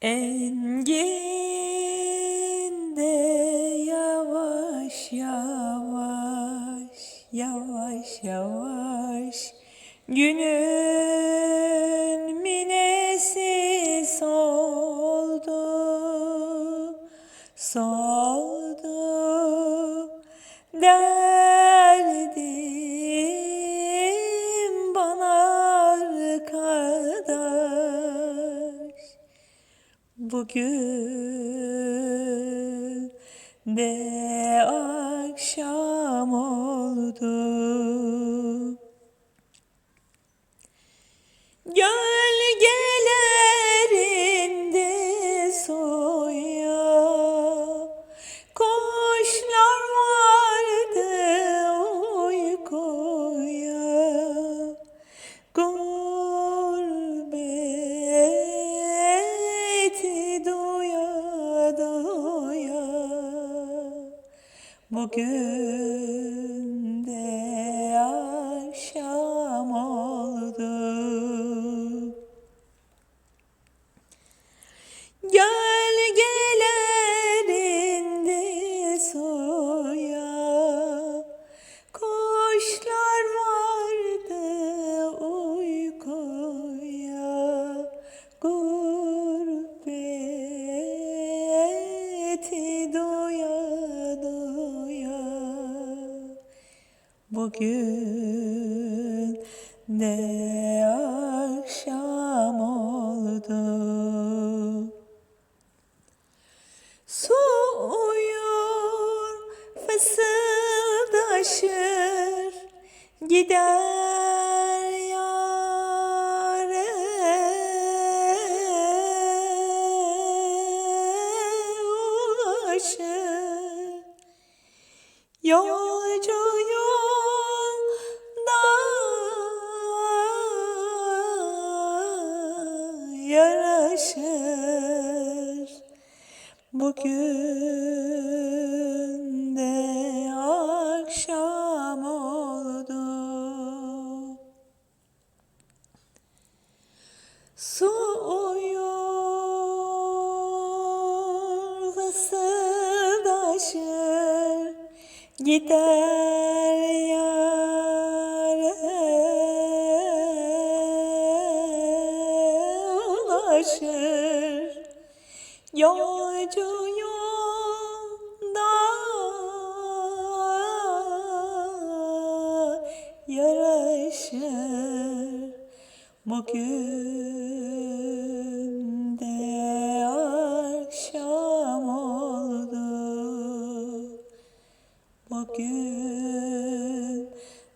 Engin de yavaş yavaş yavaş yavaş günün minesi soldu soldu. Derdim Bugün de akşam Bugün de akşam oldu. Gölgelerinde Bugün de akşam oldu? Su uyur fısıldaşır gider yâre. Ulaşır. Yolcu yolda Bugün de akşam oldu. Su uyur fısıldaşır Gider yâre. Ulaşır Yolcu yolda yaraşır Bugün de akşam oldu. Bugün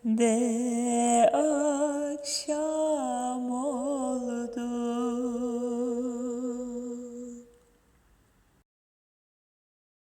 de